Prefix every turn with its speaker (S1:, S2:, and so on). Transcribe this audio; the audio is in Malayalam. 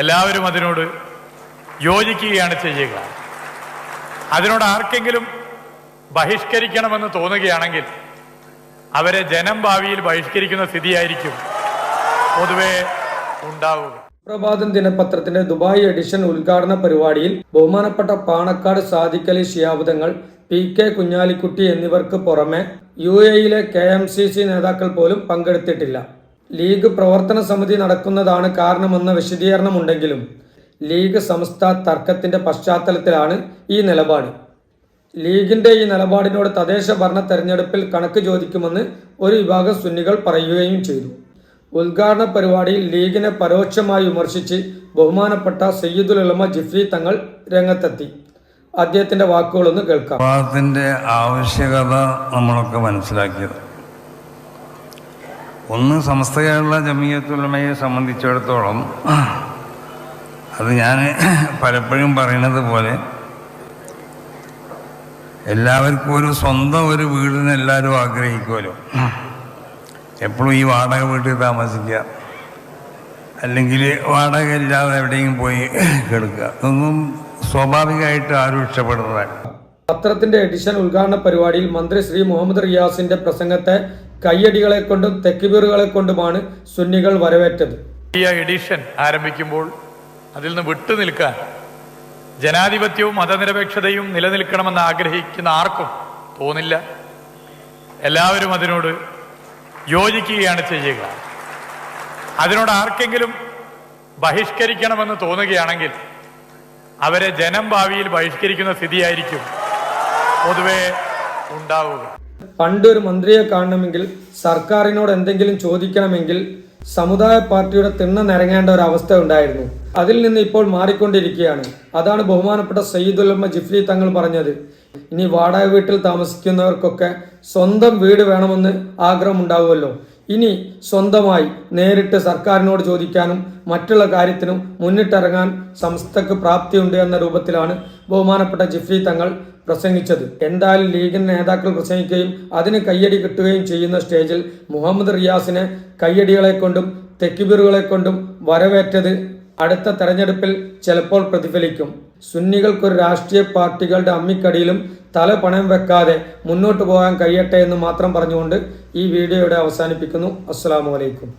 S1: എല്ലാവരും അതിനോട് യോജിക്കുകയാണ് ചെയ്യുക. അതിനോട് ആർക്കെങ്കിലും ബഹിഷ്കരിക്കണമെന്ന് തോന്നുകയാണെങ്കിൽ അവരെ ജനം ഭാവിയിൽ ബഹിഷ്കരിക്കുന്ന സ്ഥിതിയായിരിക്കും പൊതുവെ ഉണ്ടാവുക.
S2: പ്രഭാതം ദിനപത്രത്തിന്റെ ദുബായ് എഡിഷൻ ഉദ്ഘാടന പരിപാടിയിൽ ബഹുമാനപ്പെട്ട പാണക്കാട് സാദിഖലി ഷിയാബുദങ്ങൾ പി കെ കുഞ്ഞാലിക്കുട്ടി എന്നിവർക്ക് പുറമെ യു എയിലെ കെ എം സി സി നേതാക്കൾ പോലും പങ്കെടുത്തിട്ടില്ല. ലീഗ് പ്രവർത്തന സമിതി നടക്കുന്നതാണ് കാരണമെന്ന വിശദീകരണമുണ്ടെങ്കിലും ലീഗ് സംസ്ഥ തർക്കത്തിന്റെ പശ്ചാത്തലത്തിലാണ് ഈ നിലപാട്. ലീഗിന്റെ ഈ നിലപാടിനോട് തദ്ദേശ ഭരണ തെരഞ്ഞെടുപ്പിൽ കണക്ക് ചോദിക്കുമെന്ന് ഒരു വിഭാഗം സുന്നികൾ പറയുകയും ചെയ്തു. ഉദ്ഘാടന പരിപാടിയിൽ ലീഗിനെ പരോക്ഷമായി വിമർശിച്ച് ബഹുമാനപ്പെട്ട സയ്യിദുൽ ഉലമ ജിഫ്രി തങ്ങൾ രംഗത്തെത്തി. അദ്ദേഹത്തിന്റെ വാക്കുകളൊന്ന് കേൾക്കാം.
S3: ആവശ്യകത നമ്മളൊക്കെ മനസ്സിലാക്കിയത്. ഒന്ന് സമസ്ത കേരള സംബന്ധിച്ചിടത്തോളം അത് ഞാൻ പലപ്പോഴും പറയുന്നത് പോലെ എല്ലാവർക്കും ഒരു സ്വന്തം ഒരു വീടിന് എല്ലാവരും ആഗ്രഹിക്കുമല്ലോ. എപ്പോഴും ഈ വാടക വീട്ടിൽ താമസിക്കുക. അല്ലെങ്കിൽ വാടക ഇല്ലാതെ എവിടെയെങ്കിലും പോയി കിടക്കുക. ഇതൊന്നും സ്വാഭാവികമായിട്ട് ആരും ഇഷ്ടപ്പെടുന്നതാണ്
S2: പത്രത്തിന്റെ എഡിഷൻ ഉദ്ഘാടന പരിപാടിയിൽ മന്ത്രി ശ്രീ മുഹമ്മദ് റിയാസിന്റെ പ്രസംഗത്തെ കയ്യടികളെ കൊണ്ടും തെക്കിബീറുകളെ കൊണ്ടുമാണ് സുന്നികൾ വരവേറ്റത്.
S1: എഡിഷൻ ആരംഭിക്കുമ്പോൾ അതിൽ നിന്ന് വിട്ടു നിൽക്കാൻ ജനാധിപത്യവും മതനിരപേക്ഷതയും നിലനിൽക്കണമെന്ന് ആഗ്രഹിക്കുന്ന ആർക്കും തോന്നില്ല. എല്ലാവരും അതിനോട് യോജിക്കുകയാണ് ചെയ്യുക. അതിനോട് ആർക്കെങ്കിലും ബഹിഷ്കരിക്കണമെന്ന് തോന്നുകയാണെങ്കിൽ അവരെ ജനം ഭാവിയിൽ ബഹിഷ്കരിക്കുന്ന സ്ഥിതിയായിരിക്കും പൊതുവേ ഉണ്ടാവുക.
S2: പണ്ട് ഒരു മന്ത്രിയെ കാണണമെങ്കിൽ സർക്കാരിനോട് എന്തെങ്കിലും ചോദിക്കണമെങ്കിൽ സമുദായ പാർട്ടിയുടെ തിണ്ണ നിരങ്ങേണ്ട ഒരു അവസ്ഥ ഉണ്ടായിരുന്നു. അതിൽ നിന്ന് ഇപ്പോൾ മാറിക്കൊണ്ടിരിക്കുകയാണ്. അതാണ് ബഹുമാനപ്പെട്ട സയ്യിദുലമ്മ ജിഫ്രി തങ്ങൾ പറഞ്ഞത്. ഇനി വാടക വീട്ടിൽ താമസിക്കുന്നവർക്കൊക്കെ സ്വന്തം വീട് വേണമെന്ന് ആഗ്രഹമുണ്ടാവുമല്ലോ. ഇനി സ്വന്തമായി നേരിട്ട് സർക്കാരിനോട് ചോദിക്കാനും മറ്റുള്ള കാര്യത്തിനും മുന്നിട്ടിറങ്ങാൻ സംസ്ഥക്ക് പ്രാപ്തിയുണ്ട് എന്ന രൂപത്തിലാണ് ബഹുമാനപ്പെട്ട ജിഫ്രി തങ്ങൾ പ്രസംഗിച്ചത്. എന്തായാലും ലീഗിന് നേതാക്കൾ പ്രസംഗിക്കുകയും അതിന് കയ്യടി കിട്ടുകയും ചെയ്യുന്ന സ്റ്റേജിൽ മുഹമ്മദ് റിയാസിനെ കയ്യടികളെ കൊണ്ടും തെക്കിബീറുകളെ കൊണ്ടും വരവേറ്റത് അടുത്ത തെരഞ്ഞെടുപ്പിൽ ചിലപ്പോൾ പ്രതിഫലിക്കും. സുന്നികൾക്കൊരു രാഷ്ട്രീയ പാർട്ടികളുടെ അമ്മിക്കടിയിലും തല പണയം വെക്കാതെ മുന്നോട്ട് പോകാൻ കഴിയട്ടെ എന്ന് മാത്രം പറഞ്ഞുകൊണ്ട് ഈ വീഡിയോയുടെ അവസാനിപ്പിക്കുന്നു. അസ്സാം വലൈക്കും